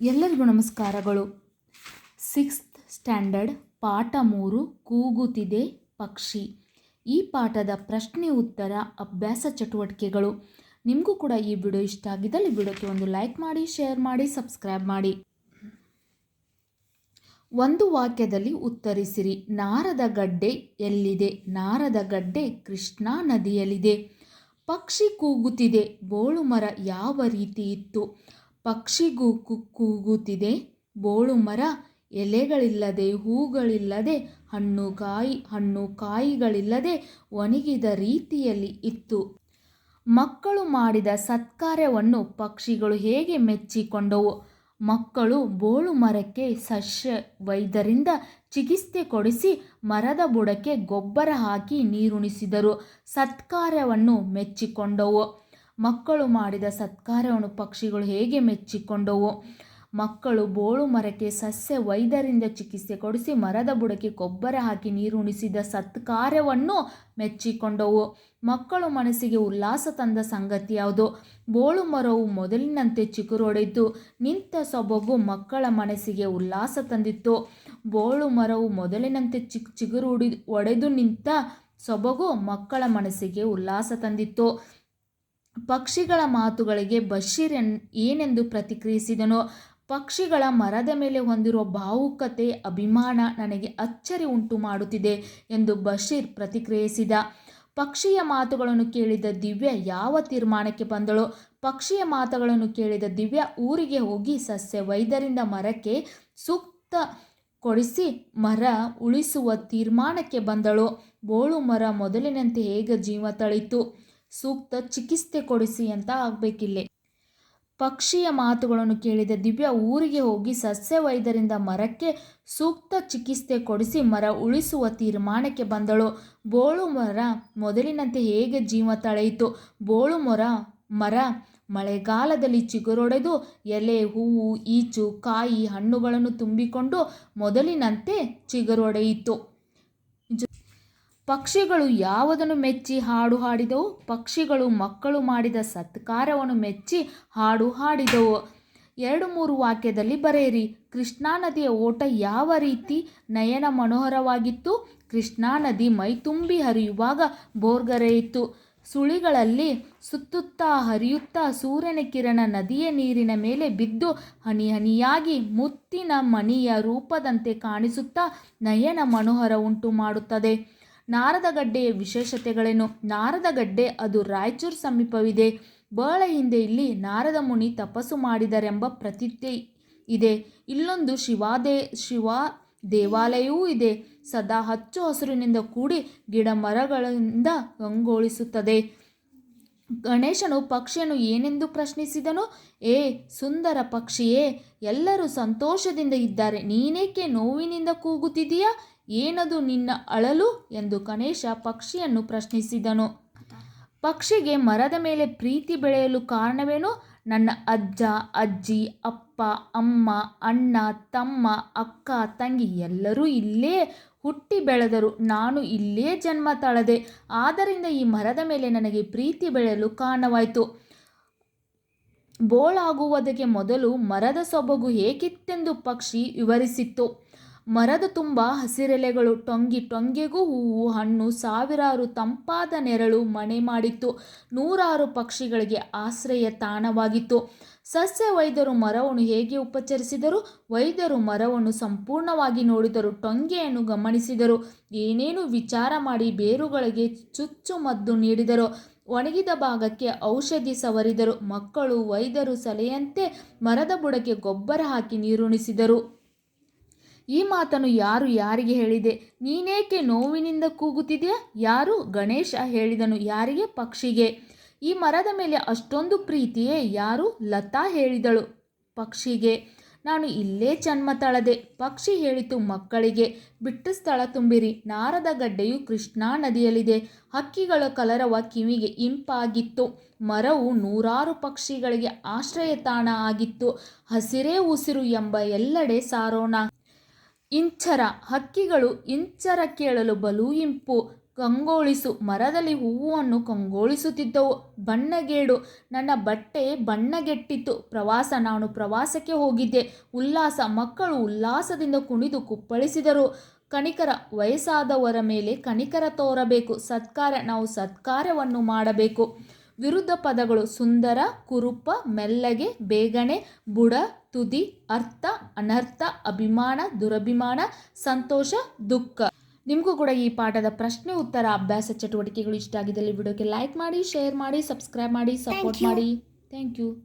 ಎಲ್ಲರಿಗೂ ನಮಸ್ಕಾರಗಳು. Sixth standard ಪಾಠ ಮೂರು, ಕೂಗುತ್ತಿದೆ ಪಕ್ಷಿ. ಈ ಪಾಠದ ಪ್ರಶ್ನೆ, ಉತ್ತರ, ಅಭ್ಯಾಸ ಚಟುವಟಿಕೆಗಳು. ನಿಮಗೂ ಕೂಡ ಈ ವಿಡಿಯೋ ಇಷ್ಟ ಆಗಿದ್ದಲ್ಲಿ ವಿಡಿಯೋಕ್ಕೆ ಒಂದು ಲೈಕ್ ಮಾಡಿ, ಶೇರ್ ಮಾಡಿ, ಸಬ್ಸ್ಕ್ರೈಬ್ ಮಾಡಿ. ಒಂದು ವಾಕ್ಯದಲ್ಲಿ ಉತ್ತರಿಸಿರಿ. ನಾರದ ಗಡ್ಡೆ ಎಲ್ಲಿದೆ? ನಾರದ ಗಡ್ಡೆ ಕೃಷ್ಣಾ ನದಿಯಲ್ಲಿದೆ. ಪಕ್ಷಿ ಕೂಗುತ್ತಿದೆ. ಬೋಳು ಮರ ಯಾವ ರೀತಿ ಇತ್ತು? ಪಕ್ಷಿಗೂ ಕೂಗುತ್ತಿದೆ. ಬೋಳು ಮರ, ಎಲೆಗಳಿಲ್ಲದೆ, ಹೂಗಳಿಲ್ಲದೆ, ಹಣ್ಣು ಕಾಯಿ, ಹಣ್ಣು ಕಾಯಿಗಳಿಲ್ಲದೆ ಒಣಗಿದ ರೀತಿಯಲ್ಲಿ ಇತ್ತು. ಮಕ್ಕಳು ಮಾಡಿದ ಸತ್ಕಾರ್ಯವನ್ನು ಪಕ್ಷಿಗಳು ಹೇಗೆ ಮೆಚ್ಚಿಕೊಂಡವು? ಮಕ್ಕಳು ಬೋಳು ಮರಕ್ಕೆ ಸಸ್ಯ ವೈದ್ಯರಿಂದ ಚಿಕಿತ್ಸೆ ಕೊಡಿಸಿ ಮರದ ಬುಡಕ್ಕೆ ಗೊಬ್ಬರ ಹಾಕಿ ನೀರುಣಿಸಿದರು. ಸತ್ಕಾರ್ಯವನ್ನು ಮೆಚ್ಚಿಕೊಂಡವು. ಮಕ್ಕಳು ಮಾಡಿದ ಸತ್ಕಾರವನ್ನು ಪಕ್ಷಿಗಳು ಹೇಗೆ ಮೆಚ್ಚಿಕೊಂಡವು? ಮಕ್ಕಳು ಬೋಳು ಮರಕ್ಕೆ ಸಸ್ಯ ವೈದ್ಯರಿಂದ ಚಿಕಿತ್ಸೆ ಕೊಡಿಸಿ ಮರದ ಬುಡಕ್ಕೆ ಗೊಬ್ಬರ ಹಾಕಿ ನೀರುಣಿಸಿದ ಸತ್ಕಾರ್ಯವನ್ನು ಮೆಚ್ಚಿಕೊಂಡವು. ಮಕ್ಕಳು ಮನಸ್ಸಿಗೆ ಉಲ್ಲಾಸ ತಂದ ಸಂಗತಿ ಯಾವುದು? ಬೋಳು ಮರವು ಮೊದಲಿನಂತೆ ಚಿಗುರೊಡೆದು ನಿಂತ ಸೊಬಗು ಮಕ್ಕಳ ಮನಸ್ಸಿಗೆ ಉಲ್ಲಾಸ ತಂದಿತ್ತು. ಬೋಳು ಮರವು ಮೊದಲಿನಂತೆ ಚಿಕ್ ಚಿಗುರು ಒಡೆದು ನಿಂತ ಸೊಬಗು ಮಕ್ಕಳ ಮನಸ್ಸಿಗೆ ಉಲ್ಲಾಸ ತಂದಿತ್ತು. ಪಕ್ಷಿಗಳ ಮಾತುಗಳಿಗೆ ಬಶೀರ್ ಏನೆಂದು ಪ್ರತಿಕ್ರಿಯಿಸಿದನು, ಪಕ್ಷಿಗಳ ಮರದ ಮೇಲೆ ಹೊಂದಿರುವ ಭಾವುಕತೆ ಅಭಿಮಾನ ನನಗೆ ಅಚ್ಚರಿ ಉಂಟು ಮಾಡುತ್ತಿದೆ ಎಂದು ಬಶೀರ್ ಪ್ರತಿಕ್ರಿಯಿಸಿದ. ಪಕ್ಷಿಯ ಮಾತುಗಳನ್ನು ಕೇಳಿದ ದಿವ್ಯ ಯಾವ ತೀರ್ಮಾನಕ್ಕೆ ಬಂದಳು, ಪಕ್ಷಿಯ ಮಾತುಗಳನ್ನು ಕೇಳಿದ ದಿವ್ಯ ಊರಿಗೆ ಹೋಗಿ ಸಸ್ಯ ವೈದ್ಯರಿಂದ ಮರಕ್ಕೆ ಸೂಕ್ತ ಕೊಡಿಸಿ ಮರ ಉಳಿಸುವ ತೀರ್ಮಾನಕ್ಕೆ ಬಂದಳು, ಬೋಳು ಮರ ಮೊದಲಿನಂತೆ ಹೇಗೆ ಜೀವ ತಳಿತು? ಸೂಕ್ತ ಚಿಕಿತ್ಸೆ ಕೊಡಿಸಿ ಅಂತ ಆಗಬೇಕಿಲ್ಲೇ. ಪಕ್ಷಿಯ ಮಾತುಗಳನ್ನು ಕೇಳಿದ ದಿವ್ಯ ಊರಿಗೆ ಹೋಗಿ ಸಸ್ಯ ವೈದ್ಯರಿಂದ ಮರಕ್ಕೆ ಸೂಕ್ತ ಚಿಕಿತ್ಸೆ ಕೊಡಿಸಿ ಮರ ಉಳಿಸುವ ತೀರ್ಮಾನಕ್ಕೆ ಬಂದಳು. ಬೋಳು ಮರ ಮೊದಲಿನಂತೆ ಹೇಗೆ ಜೀವ ತಳೆಯಿತು? ಬೋಳು ಮರ ಮರ ಮಳೆಗಾಲದಲ್ಲಿ ಚಿಗುರೊಡೆದು ಎಲೆ, ಹೂವು, ಈಚು, ಕಾಯಿ, ಹಣ್ಣುಗಳನ್ನು ತುಂಬಿಕೊಂಡು ಮೊದಲಿನಂತೆ ಚಿಗುರೊಡೆಯಿತು. ಪಕ್ಷಿಗಳು ಯಾವುದನ್ನು ಮೆಚ್ಚಿ ಹಾಡು ಹಾಡಿದವು? ಪಕ್ಷಿಗಳು ಮಕ್ಕಳು ಮಾಡಿದ ಸತ್ಕಾರವನ್ನು ಮೆಚ್ಚಿ ಹಾಡು ಹಾಡಿದವು. ಎರಡು ಮೂರು ವಾಕ್ಯದಲ್ಲಿ ಬರೆಯಿರಿ. ಕೃಷ್ಣಾ ನದಿಯ ಓಟ ಯಾವ ರೀತಿ ನಯನ ಮನೋಹರವಾಗಿತ್ತು? ಕೃಷ್ಣಾ ನದಿ ಮೈತುಂಬಿ ಹರಿಯುವಾಗ ಬೋರ್ಗರೆಯಿತು ಸುಳಿಗಳಲ್ಲಿ ಸುತ್ತುತ್ತಾ ಹರಿಯುತ್ತಾ ಸೂರ್ಯನ ಕಿರಣ ನದಿಯ ನೀರಿನ ಮೇಲೆ ಬಿದ್ದು ಹನಿ ಹನಿಯಾಗಿ ಮುತ್ತಿನ ಮಣಿಯ ರೂಪದಂತೆ ಕಾಣಿಸುತ್ತಾ ನಯನ ಮನೋಹರ ಉಂಟು ಮಾಡುತ್ತದೆ. ನಾರದಗಡ್ಡೆಯ ವಿಶೇಷತೆಗಳೇನು? ನಾರದಗಡ್ಡೆ ಅದು ರಾಯಚೂರು ಸಮೀಪವಿದೆ. ಬಹಳ ಹಿಂದೆ ಇಲ್ಲಿ ನಾರದ ಮುನಿ ತಪಸ್ಸು ಮಾಡಿದರೆಂಬ ಪ್ರತೀತಿ ಇದೆ. ಇಲ್ಲೊಂದು ಶಿವಾದೇ, ಶಿವ ದೇವಾಲಯವೂ ಇದೆ. ಸದಾ ಹಚ್ಚು ಹಸಿರಿನಿಂದ ಕೂಡಿ ಗಿಡ ಮರಗಳಿಂದ ಕಂಗೊಳಿಸುತ್ತದೆ. ಗಣೇಶನು ಪಕ್ಷಿಯನ್ನು ಏನೆಂದು ಪ್ರಶ್ನಿಸಿದನು? ಏ, ಸುಂದರ ಪಕ್ಷಿಯೇ, ಎಲ್ಲರೂ ಸಂತೋಷದಿಂದ ಇದ್ದಾರೆ. ನೀನೇಕೆ ನೋವಿನಿಂದ ಕೂಗುತ್ತಿದೀಯಾ ಏನದು ನಿನ್ನ ಅಳಲು ಎಂದು ಗಣೇಶ ಪಕ್ಷಿಯನ್ನು ಪ್ರಶ್ನಿಸಿದನು. ಪಕ್ಷಿಗೆ ಮರದ ಮೇಲೆ ಪ್ರೀತಿ ಬೆಳೆಯಲು ಕಾರಣವೇನು? ನನ್ನ ಅಜ್ಜ, ಅಜ್ಜಿ, ಅಪ್ಪ, ಅಮ್ಮ, ಅಣ್ಣ, ತಮ್ಮ, ಅಕ್ಕ, ತಂಗಿ ಎಲ್ಲರೂ ಇಲ್ಲೇ ಹುಟ್ಟಿ ಬೆಳೆದರು. ನಾನು ಇಲ್ಲೇ ಜನ್ಮ ತಾಳದೆ. ಆದ್ದರಿಂದ ಈ ಮರದ ಮೇಲೆ ನನಗೆ ಪ್ರೀತಿ ಬೆಳೆಯಲು ಕಾರಣವಾಯಿತು. ಬೋಳಾಗುವುದಕ್ಕೆ ಮೊದಲು ಮರದ ಸೊಬಗು ಹೇಗಿತ್ತೆಂದು ಪಕ್ಷಿ ವಿವರಿಸಿತ್ತು. ಮರದ ತುಂಬ ಹಸಿರೆಲೆಗಳು ಟೊಂಗಿ ಟೊಂಗೆಗೂ ಹೂವು, ಹಣ್ಣು, ಸಾವಿರಾರು ತಂಪಾದ ನೆರಳು ಮನೆ ಮಾಡಿತ್ತು. ನೂರಾರು ಪಕ್ಷಿಗಳಿಗೆ ಆಶ್ರಯ ತಾಣವಾಗಿತ್ತು. ಸಸ್ಯ ವೈದ್ಯರು ಮರವನ್ನು ಹೇಗೆ ಉಪಚರಿಸಿದರು? ವೈದ್ಯರು ಮರವನ್ನು ಸಂಪೂರ್ಣವಾಗಿ ನೋಡಿದರು, ಟೊಂಗೆಯನ್ನು ಗಮನಿಸಿದರು. ಏನೇನು ವಿಚಾರ ಮಾಡಿ ಬೇರುಗಳಿಗೆ ಚುಚ್ಚುಮದ್ದು ನೀಡಿದರು? ಒಣಗಿದ ಭಾಗಕ್ಕೆ ಔಷಧಿ ಸವರಿದರು. ಮಕ್ಕಳು, ವೈದ್ಯರು ಸಲೆಯಂತೆ ಮರದ ಬುಡಕ್ಕೆ ಗೊಬ್ಬರ ಹಾಕಿ ನೀರುಣಿಸಿದರು. ಈ ಮಾತನ್ನು ಯಾರು ಯಾರಿಗೆ ಹೇಳಿದೆ? ನೀನೇಕೆ ನೋವಿನಿಂದ ಕೂಗುತ್ತಿದೆಯಾ? ಯಾರು? ಗಣೇಶ ಹೇಳಿದನು, ಯಾರಿಗೆ? ಪಕ್ಷಿಗೆ. ಈ ಮರದ ಮೇಲೆ ಅಷ್ಟೊಂದು ಪ್ರೀತಿಯೇ ಯಾರು? ಲತಾ ಹೇಳಿದಳು, ಪಕ್ಷಿಗೆ. ನಾನು ಇಲ್ಲೇ ಜನ್ಮ ತಳದೆ. ಪಕ್ಷಿ ಹೇಳಿತು, ಮಕ್ಕಳಿಗೆ. ಬಿಟ್ಟು ಸ್ಥಳ ತುಂಬಿರಿ. ನಾರದ ಗಡ್ಡೆಯು ಕೃಷ್ಣಾ ನದಿಯಲ್ಲಿದೆ. ಹಕ್ಕಿಗಳ ಕಲರವ ಕಿವಿಗೆ ಇಂಪಾಗಿತ್ತು. ಮರವು ನೂರಾರು ಪಕ್ಷಿಗಳಿಗೆ ಆಶ್ರಯ ತಾಣ ಆಗಿತ್ತು. ಹಸಿರೇ ಉಸಿರು ಎಂಬ ಎಲ್ಲೆಡೆ ಸಾರೋಣ. ಇಂಚರ ಹಕ್ಕಿಗಳು ಇಂಚರ ಕೇಳಲು ಬಲು ಇಂಪು. ಕಂಗೋಳಿಸು, ಮರದಲ್ಲಿ ಹೂವನ್ನು ಕಂಗೊಳಿಸುತ್ತಿದ್ದವು. ಬಣ್ಣಗೇಡು, ನನ್ನ ಬಟ್ಟೆ ಬಣ್ಣಗೆಟ್ಟಿತ್ತು. ಪ್ರವಾಸ, ನಾನು ಪ್ರವಾಸಕ್ಕೆ ಹೋಗಿದ್ದೆ. ಉಲ್ಲಾಸ, ಮಕ್ಕಳು ಉಲ್ಲಾಸದಿಂದ ಕುಣಿದು ಕುಪ್ಪಳಿಸಿದರು. ಕಣಿಕರ ವಯಸ್ಸಾದವರ ಮೇಲೆ ಕಣಿಕರ ತೋರಬೇಕು. ಸತ್ಕಾರ, ನಾವು ಸತ್ಕಾರ್ಯವನ್ನು ಮಾಡಬೇಕು. ವಿರುದ್ಧ ಪದಗಳು ಸುಂದರ ಕುರುಪ ಮೆಲ್ಲಗೆ ಬೇಗನೆ ಬುಡ ತುದಿ ಅರ್ಥ ಅನರ್ಥ ಅಭಿಮಾನ ದುರಭಿಮಾನ ಸಂತೋಷ ದುಃಖ. ನಿಮಗೂ ಕೂಡ ಈ ಪಾಠದ ಪ್ರಶ್ನೆ ಉತ್ತರ ಅಭ್ಯಾಸ ಚಟುವಟಿಕೆಗಳು ಇಷ್ಟ ಆಗಿದ್ದಲ್ಲಿ ವಿಡಿಯೋಕ್ಕೆ ಲೈಕ್ ಮಾಡಿ ಶೇರ್ ಮಾಡಿ ಸಬ್ಸ್ಕ್ರೈಬ್ ಮಾಡಿ ಸಪೋರ್ಟ್ ಮಾಡಿ. Thank you